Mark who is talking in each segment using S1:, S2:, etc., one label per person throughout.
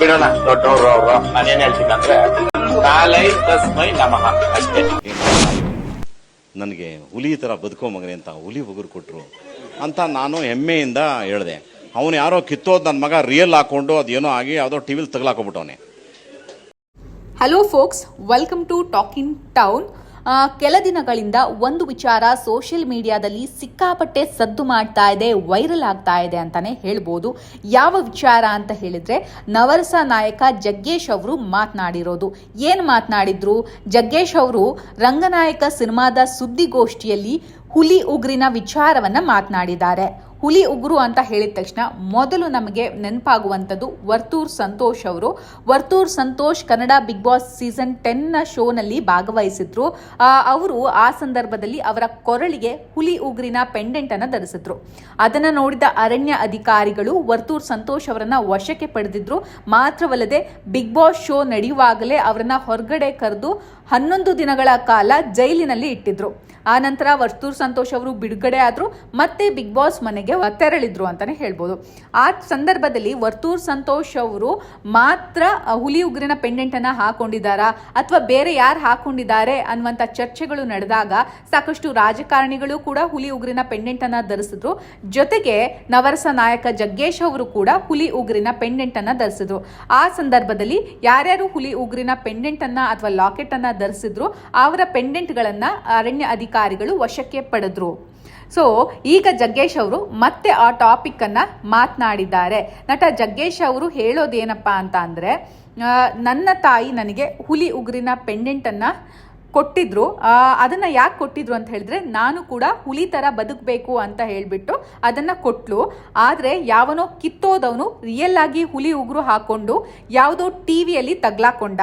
S1: ಬಿಡೋಣ ದೊಡ್ಡವರು ಅವರು. ನಾನೇನ್ ಹೇಳ್ತೀನಿ ಅಂದ್ರೆ ಕಾಲೈ ತಸ್ಮೈ ನಮಃ ಅಷ್ಟೇ.
S2: ನನಗೆ ಹುಲಿ ಥರ ಬದುಕೋ ಮಗನೆ ಅಂತ ಹುಲಿ ಉಗುರು ಕೊಟ್ಟರು ಅಂತ ನಾನು ಹೆಮ್ಮೆಯಿಂದ ಹೇಳಿದೆ. ಅವನು ಯಾರೋ ಕಿತ್ತೋದು ನನ್ನ ಮಗ ರಿಯಲ್ ಹಾಕೊಂಡು ಅದೇನೋ ಆಗಿ ಯಾವುದೋ ಟಿ ವಿಲಿ ತಗಲಾಕೊಂಬಿಟ್ಟವನೆ
S3: hello folks welcome to talking in town ಕೆಲ ದಿನಗಳಿಂದ ಒಂದು ವಿಚಾರ ಸೋಷಿಯಲ್ ಮೀಡಿಯಾದಲ್ಲಿ ಸಿಕ್ಕಾಪಟ್ಟೆ ಸದ್ದು ಮಾಡ್ತಾ ಇದೆ, ವೈರಲ್ ಆಗ್ತಾ ಇದೆ ಅಂತಾನೆ ಹೇಳ್ಬೋದು. ಯಾವ ವಿಚಾರ ಅಂತ ಹೇಳಿದ್ರೆ, ನವರಸ ನಾಯಕ ಜಗ್ಗೇಶ್ ಅವರು ಮಾತನಾಡಿರೋದು. ಏನು ಮಾತನಾಡಿದ್ರು? ಜಗ್ಗೇಶ್ ಅವರು ರಂಗನಾಯಕ ಸಿನಿಮಾದ ಸುದ್ದಿಗೋಷ್ಠಿಯಲ್ಲಿ ಹುಲಿ ಉಗ್ರಿನ ವಿಚಾರವನ್ನ ಮಾತನಾಡಿದ್ದಾರೆ. ಹುಲಿ ಉಗುರು ಅಂತ ಹೇಳಿದ ತಕ್ಷಣ ಮೊದಲು ನಮಗೆ ನೆನಪಾಗುವಂಥದ್ದು ವರ್ತೂರ್ ಸಂತೋಷ್ ಅವರು. Varthur Santosh Kannada big boss season ಟೆನ್ನ ಶೋನಲ್ಲಿ ಭಾಗವಹಿಸಿದ್ರು. ಅವರು ಆ ಸಂದರ್ಭದಲ್ಲಿ ಅವರ ಕೊರಳಿಗೆ ಹುಲಿ ಉಗುರಿನ ಪೆಂಡೆಂಟ್ ಅನ್ನು ಧರಿಸಿದ್ರು. ಅದನ್ನ ನೋಡಿದ ಅರಣ್ಯ ಅಧಿಕಾರಿಗಳು ವರ್ತೂರ್ ಸಂತೋಷ್ ಅವರನ್ನ ವಶಕ್ಕೆ ಪಡೆದಿದ್ರು. ಮಾತ್ರವಲ್ಲದೆ ಬಿಗ್ ಬಾಸ್ ಶೋ ನಡೆಯುವಾಗಲೇ ಅವರನ್ನ ಹೊರಗಡೆ ಕರೆದು ಹನ್ನೊಂದು ದಿನಗಳ ಕಾಲ ಜೈಲಿನಲ್ಲಿ ಇಟ್ಟಿದ್ರು. ಆ ನಂತರ ವರ್ತೂರ್ ಸಂತೋಷ್ ಅವರು ಬಿಡುಗಡೆ ಆದ್ರು. ಮತ್ತೆ ಬಿಗ್ ಬಾಸ್ ಮನೆಗೆ ತೆರಳಿದ್ರು ಅಂತಾನೆ ಹೇಳ್ಬೋದು. ಆ ಸಂದರ್ಭದಲ್ಲಿ ವರ್ತೂರ್ ಸಂತೋಷ್ ಅವರು ಮಾತ್ರ ಹುಲಿ ಉಗ್ರಿನ ಪೆಂಡೆಂಟ್ ಅನ್ನ ಹಾಕೊಂಡಿದ್ದಾರಾ? ಅಥವಾ ಬೇರೆ ಯಾರು ಹಾಕೊಂಡಿದ್ದಾರೆ ಅನ್ನುವಂತ ಚರ್ಚೆಗಳು ನಡೆದಾಗ ಸಾಕಷ್ಟು ರಾಜಕಾರಣಿಗಳು ಕೂಡ ಹುಲಿ ಉಗ್ರಿನ ಪೆಂಡೆಂಟ್ ಅನ್ನ ಧರಿಸಿದ್ರು. ಜೊತೆಗೆ ನವರಸ ನಾಯಕ ಜಗ್ಗೇಶ್ ಅವರು ಕೂಡ ಹುಲಿ ಉಗ್ರಿನ ಪೆಂಡೆಂಟ್ ಅನ್ನ ಧರಿಸಿದ್ರು. ಆ ಸಂದರ್ಭದಲ್ಲಿ ಯಾರ್ಯಾರು ಹುಲಿ ಉಗ್ರಿನ ಪೆಂಡೆಂಟ್ ಅನ್ನ ಅಥವಾ ಲಾಕೆಟ್ ಅನ್ನ ಧರಿಸಿದ್ರು, ಅವರ ಪೆಂಡೆಂಟ್ ಗಳನ್ನ ಅರಣ್ಯ ಅಧಿಕಾರಿಗಳು ವಶಕ್ಕೆ ಪಡೆದ್ರು. ಸೊ ಈಗ ಜಗ್ಗೇಶ್ ಅವರು ಮತ್ತೆ ಆ ಟಾಪಿಕ್ ಅನ್ನ ಮಾತನಾಡಿದ್ದಾರೆ. ನಟ ಜಗ್ಗೇಶ್ ಅವರು ಹೇಳೋದೇನಪ್ಪ ಅಂತ ಅಂದರೆ ನನ್ನ ತಾಯಿ ನನಗೆ ಹುಲಿ ಉಗುರಿನ ಪೆಂಡೆಂಟ್ ಅನ್ನ ಕೊಟ್ಟಿದ್ರು ಅದನ್ನು ಯಾಕೆ ಕೊಟ್ಟಿದ್ರು ಅಂತ ಹೇಳಿದ್ರೆ, ನಾನು ಕೂಡ ಹುಲಿ ತರ ಬದುಕಬೇಕು ಅಂತ ಹೇಳ್ಬಿಟ್ಟು ಅದನ್ನ ಕೊಟ್ಲು. ಆದ್ರೆ ಯಾವನೋ ಕಿತ್ತೋದವನು ರಿಯಲ್ ಆಗಿ ಹುಲಿ ಉಗುರು ಹಾಕೊಂಡು ಯಾವುದೋ ಟಿವಿಯಲ್ಲಿ ತಗ್ಲಾಕೊಂಡ.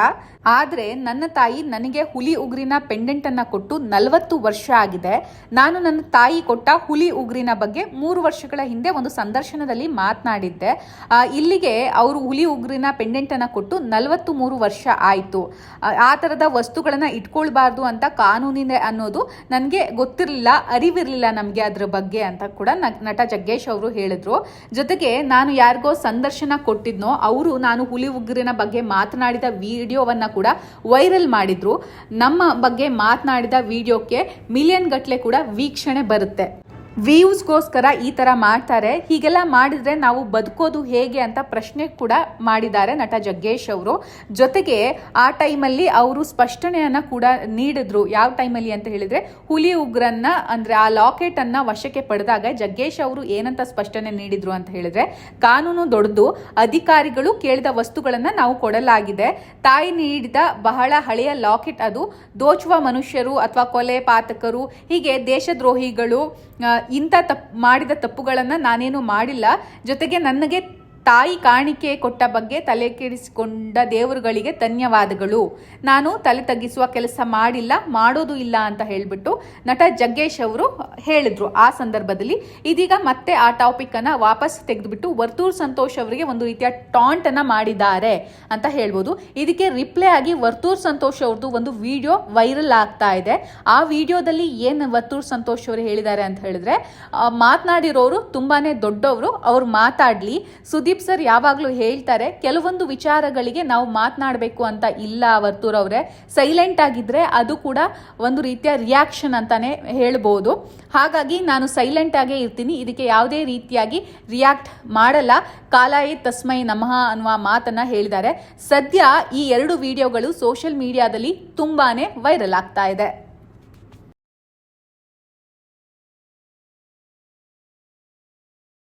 S3: ಆದ್ರೆ ನನ್ನ ತಾಯಿ ನನಗೆ ಹುಲಿ ಉಗುರಿನ ಪೆಂಡೆಂಟ್ ಅನ್ನ ಕೊಟ್ಟು ನಲವತ್ತು ವರ್ಷ ಆಗಿದೆ. ನಾನು ನನ್ನ ತಾಯಿ ಕೊಟ್ಟ ಹುಲಿ ಉಗುರಿನ ಬಗ್ಗೆ ಮೂರು ವರ್ಷಗಳ ಹಿಂದೆ ಒಂದು ಸಂದರ್ಶನದಲ್ಲಿ ಮಾತನಾಡಿದ್ದೆ. ಇಲ್ಲಿಗೆ ಅವರು ಹುಲಿ ಉಗುರಿನ ಪೆಂಡೆಂಟ್ ಅನ್ನ ಕೊಟ್ಟು ನಲವತ್ತು ಮೂರು ವರ್ಷ ಆಯಿತು. ಆ ಥರದ ವಸ್ತುಗಳನ್ನು ಇಟ್ಕೊಳ್ಬಾರ್ದು ಅಂತ ಕಾನೂನಿದೆ ಅನ್ನೋದು ನನಗೆ ಗೊತ್ತಿರಲಿಲ್ಲ, ಅರಿವಿರಲಿಲ್ಲ ನಮಗೆ ಅದ್ರ ಬಗ್ಗೆ ಅಂತ ಕೂಡ ನಟ ಜಗ್ಗೇಶ್ ಅವರು ಹೇಳಿದ್ರು. ಜೊತೆಗೆ ನಾನು ಯಾರಿಗೋ ಸಂದರ್ಶನ ಕೊಟ್ಟಿದ್ನೋ, ಅವರು ನಾನು ಹುಲಿ ಉಗ್ರಿನ ಬಗ್ಗೆ ಮಾತನಾಡಿದ ವಿಡಿಯೋವನ್ನ ಕೂಡ ವೈರಲ್ ಮಾಡಿದ್ರು. ನಮ್ಮ ಬಗ್ಗೆ ಮಾತನಾಡಿದ ವಿಡಿಯೋಕ್ಕೆ ಮಿಲಿಯನ್ ಗಟ್ಟಲೆ ಕೂಡ ವೀಕ್ಷಣೆ ಬರುತ್ತೆ. ವ್ಯೂಸ್ಗೋಸ್ಕರ ಈ ಥರ ಮಾಡ್ತಾರೆ. ಹೀಗೆಲ್ಲ ಮಾಡಿದರೆ ನಾವು ಬದುಕೋದು ಹೇಗೆ ಅಂತ ಪ್ರಶ್ನೆ ಕೂಡ ಮಾಡಿದ್ದಾರೆ ನಟ ಜಗ್ಗೇಶ್ ಅವರು. ಜೊತೆಗೆ ಆ ಟೈಮಲ್ಲಿ ಅವರು ಸ್ಪಷ್ಟನೆಯನ್ನು ಕೂಡ ನೀಡಿದ್ರು. ಯಾವ ಟೈಮಲ್ಲಿ ಅಂತ ಹೇಳಿದರೆ ಹುಲಿ ಉಗ್ರನ್ನ ಅಂದರೆ ಆ ಲಾಕೆಟನ್ನು ವಶಕ್ಕೆ ಪಡೆದಾಗ ಜಗ್ಗೇಶ್ ಅವರು ಏನಂತ ಸ್ಪಷ್ಟನೆ ನೀಡಿದ್ರು ಅಂತ ಹೇಳಿದರೆ, ಕಾನೂನು ದೊಡ್ಡದು ಅಧಿಕಾರಿಗಳು ಕೇಳಿದ ವಸ್ತುಗಳನ್ನು ನಾವು ಕೊಡಲಾಗಿದೆ. ತಾಯಿ ನೀಡಿದ ಬಹಳ ಹಳೆಯ ಲಾಕೆಟ್ ಅದು. ದೋಚುವ ಮನುಷ್ಯರು ಅಥವಾ ಕೊಲೆ ಪಾತಕರು, ಹೀಗೆ ದೇಶದ್ರೋಹಿಗಳು ಇಂಥ ತಪ್ಪು ಮಾಡಿದ ತಪ್ಪುಗಳನ್ನು ನಾನೇನು ಮಾಡಿಲ್ಲ. ಜೊತೆಗೆ ನನಗೆ ತಾಯಿ ಕಾಣಿಕೆ ಕೊಟ್ಟ ಬಗ್ಗೆ ತಲೆ ಕೆಡಿಸಿಕೊಂಡ ದೇವರುಗಳಿಗೆ ಧನ್ಯವಾದಗಳು. ನಾನು ತಲೆ ತಗ್ಗಿಸುವ ಕೆಲಸ ಮಾಡಿಲ್ಲ, ಮಾಡೋದು ಇಲ್ಲ ಅಂತ ಹೇಳಿಬಿಟ್ಟು ನಟ ಜಗ್ಗೇಶ್ ಅವರು ಹೇಳಿದ್ರು. ಆ ಸಂದರ್ಭದಲ್ಲಿ ಇದೀಗ ಮತ್ತೆ ಆ ಟಾಪಿಕ್ ಅನ್ನ ವಾಪಸ್ ತೆಗೆದುಬಿಟ್ಟು ವರ್ತೂರ್ ಸಂತೋಷ್ ಅವರಿಗೆ ಒಂದು ರೀತಿಯ ಟಾಂಟನ್ನು ಮಾಡಿದ್ದಾರೆ ಅಂತ ಹೇಳ್ಬೋದು. ಇದಕ್ಕೆ ರಿಪ್ಲೈ ಆಗಿ ವರ್ತೂರ್ ಸಂತೋಷ್ ಅವ್ರದ್ದು ಒಂದು ವಿಡಿಯೋ ವೈರಲ್ ಆಗ್ತಾ ಇದೆ. ಆ ವಿಡಿಯೋದಲ್ಲಿ ಏನು ವರ್ತೂರ್ ಸಂತೋಷ್ ಅವರು ಹೇಳಿದ್ದಾರೆ ಅಂತ ಹೇಳಿದ್ರೆ ಮಾತನಾಡಿರೋರು ತುಂಬಾನೇ ದೊಡ್ಡವರು. ಅವ್ರು ಮಾತಾಡ್ಲಿ. ಸುದೀಪ್ ಸರ್ ಯಾವಾಗಲೂ ಹೇಳ್ತಾರೆ, ಕೆಲವೊಂದು ವಿಚಾರಗಳಿಗೆ ನಾವು ಮಾತನಾಡಬೇಕು ಅಂತ ಇಲ್ಲ ವರ್ತೂರ್ ಅವರೇ. ಸೈಲೆಂಟ್ ಆಗಿದ್ರೆ ಅದು ಕೂಡ ಒಂದು ರೀತಿಯ ರಿಯಾಕ್ಷನ್ ಅಂತಾನೆ ಹೇಳ್ಬೋದು. ಹಾಗಾಗಿ ನಾನು ಸೈಲೆಂಟ್ ಆಗೇ ಇರ್ತೀನಿ. ಇದಕ್ಕೆ ಯಾವುದೇ ರೀತಿಯಾಗಿ ರಿಯಾಕ್ಟ್ ಮಾಡಲ್ಲ. ಕಾಲಾಯಿ ತಸ್ಮೈ ನಮಃ ಅನ್ನುವ ಮಾತನ್ನ ಹೇಳಿದ್ದಾರೆ. ಸದ್ಯ ಈ ಎರಡು ವಿಡಿಯೋಗಳು ಸೋಷಿಯಲ್ ಮೀಡಿಯಾದಲ್ಲಿ ತುಂಬಾನೇ ವೈರಲ್ ಆಗ್ತಾ ಇದೆ.